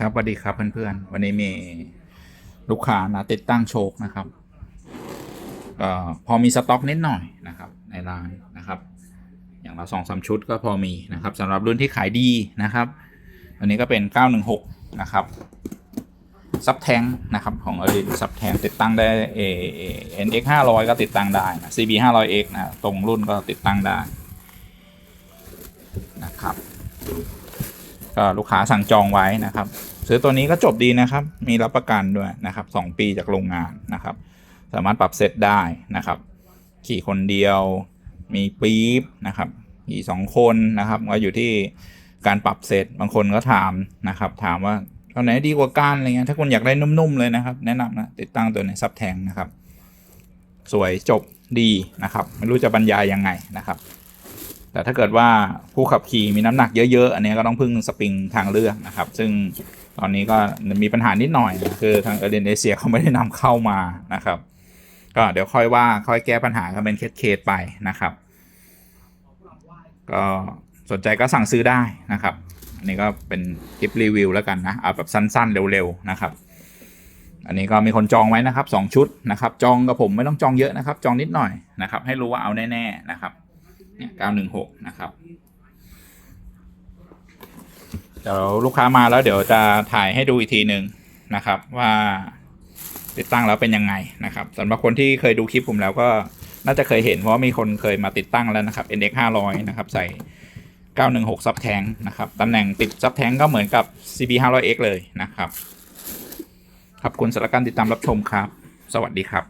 ครับสวัสดีครับเพื่อนๆ วันนี้มีลูกค้านะติดตั้งโชคนะครับก็พอมีสต็อกนิดหน่อยนะครับ ในร้านนะครับ อย่างเราสองสามชุดก็พอมีนะครับสำหรับรุ่นที่ขายดีนะครับ อันนี้ก็เป็น 916 นะครับซับแทงนะครับของอรินซับแทงติดตั้งได้เอเอ็นเอ็กห้าร้อยก็ติดตั้งได้นะ CB ห้าร้อย X นะตรงรุ่นก็ติดตั้งได้นะครับก็ลูกค้าสั่งจองไว้นะครับ ซื้อตัวนี้ก็จบดีนะครับ มีรับประกันด้วยนะครับสองปีจากโรงงานนะครับ สามารถปรับเซตได้นะครับ ขี่คนเดียว มีปี๊บนะครับขี่สองคนนะครับก็อยู่ที่การปรับเซตบางคนก็ถามนะครับ ถามว่าตัวไหนดีกว่ากันอะไรเงี้ยถ้าคุณอยากได้นุ่มๆเลยนะครับ แนะนำนะติดตั้งตัวในซับแทงนะครับ สวยจบดีนะครับ ไม่รู้จะบรรยายยังไงนะครับ แต่ถ้าเกิดว่าผู้ขับขี่มีน้ำหนักเยอะ ๆ อันนี้ก็ต้องพึ่งสปริงทางเลือกนะครับ ซึ่ง ตอนนี้ก็มีปัญหานิดหน่อยนะคือทางเอเดนเอเชียเขาไม่ได้นำเข้ามานะครับ ก็เดี๋ยวค่อยว่าค่อยแก้ปัญหากันเป็นเคสๆไปนะครับ ก็สนใจก็สั่งซื้อได้นะครับอันนี้ก็เป็นคลิปรีวิวแล้วกันนะเอาแบบสั้นๆ เร็วๆนะครับ อันนี้ก็มีคนจองไว้นะครับสองชุดนะครับ จองกับผมไม่ต้องจองเยอะนะครับ จองนิดหน่อยนะครับ ให้รู้ว่าเอาแน่ๆนะครับเนี่ย916 นะครับ เดี๋ยวลูกค้ามาแล้วเดี๋ยวจะถ่ายให้ดูอีกทีหนึ่งนะครับ ว่าติดตั้งแล้วเป็นยังไงนะครับสำหรับคนที่เคยดูคลิปผมแล้วก็น่าจะเคยเห็นเพราะามีคนเคยมาติดตั้งแล้วนะครับ NX 500นะครับใส่ 916 ซับแทงนะครับตำแหน่งติดซับแทงก็เหมือนกับ CB 500X เลยนะครับขอบคุณสำหรับการติดตามรับชมครับ สวัสดีครับ